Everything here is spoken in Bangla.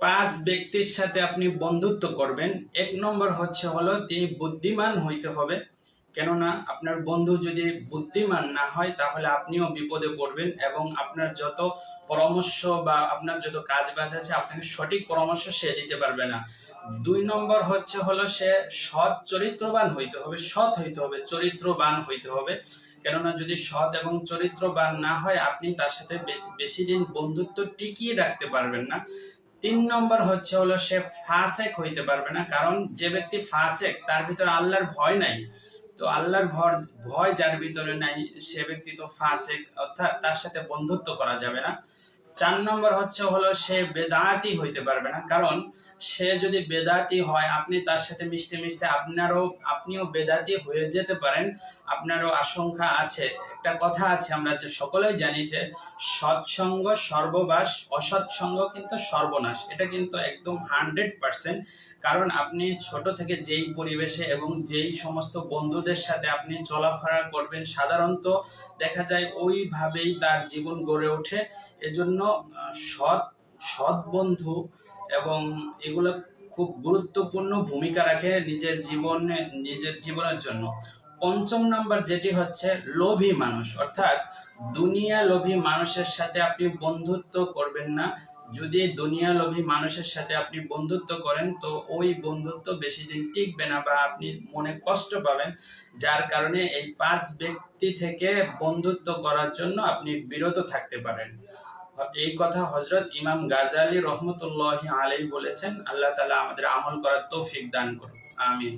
পাঁচ ব্যক্তির সাথে আপনি বন্ধুত্ব করবেন, এক নম্বর হচ্ছে হলো তিনি বুদ্ধিমান হইতে হবে। কেননা আপনার বন্ধু যদি বুদ্ধিমান না হয়, তাহলে আপনিও বিপদে পড়বেন এবং আপনার যত পরামর্শ বা আপনার যত কাজ বাজ আছে, আপনাকে সঠিক পরামর্শ সে দিতে পারবে না। দুই নম্বর হচ্ছে হলো সে সৎ চরিত্রবান হইতে হবে, সৎ হইতে হবে, চরিত্রবান হইতে হবে। কেননা যদি সৎ এবং চরিত্রবান না হয়, আপনি তার সাথে বেশ- দিন বন্ধুত্ব টিকিয়ে রাখতে পারবেন না। তিন নম্বর হচ্ছে হলো সে ফাসেক হইতে পারবে না, কারণ যে ব্যক্তি ফাসেক, তার ভিতরে আল্লাহর ভয় নাই। তো আল্লাহর ভর, ভয় যার ভিতরে নাই, সে ব্যক্তি তো ফাসেক, অর্থাৎ তার সাথে বন্ধুত্ব করা যাবে না। চার নম্বর হচ্ছে হলো সে বেদাতি হইতে পারবে না, কারণ সে যদি বেদাতি হয়, আপনি তার সাথে মিশতে মিশতে আপনারও, আপনিও বেদাতি হয়ে যেতে পারেন, আপনারও আশঙ্কা আছে। একটা কথা আছে, আমরা যে সকলেই জানি যে সৎসঙ্গ সর্ববাস, অসৎসঙ্গ কিন্তু সর্বনাশ। এটা কিন্তু একদম হান্ড্রেড পার্সেন্ট। কারণ আপনি ছোট থেকে যেই পরিবেশে এবং যেই সমস্ত বন্ধুদের সাথে আপনি চলাফেরা করবেন, সাধারণত দেখা যায় ওইভাবেই তার জীবন গড়ে ওঠে। এজন্য সৎ সৎ বন্ধু এবং এগুলো খুব গুরুত্বপূর্ণ ভূমিকা রাখে নিজের জীবনে, নিজের জীবনের জন্য। পঞ্চম নাম্বার যেটি হচ্ছে লোভী মানুষ, অর্থাৎ দুনিয়া লোভী মানুষের সাথে আপনি বন্ধুত্ব করবেন না। যদি দুনিয়া লোভী মানুষের সাথে আপনি বন্ধুত্ব করেন, তো ওই বন্ধুত্ব বেশি দিন টিকবে না বা আপনি মনে কষ্ট পাবেন। যার কারণে এই পাঁচ ব্যক্তি থেকে বন্ধুত্ব করার জন্য আপনি বিরত থাকতে পারেন। এই কথা হজরত ইমাম গাজালি রহমতুল্লাহ আলাই বলেছেন, আল্লাহ তালা আমাদের আমল করার তৌফিক দান করুন আমিন।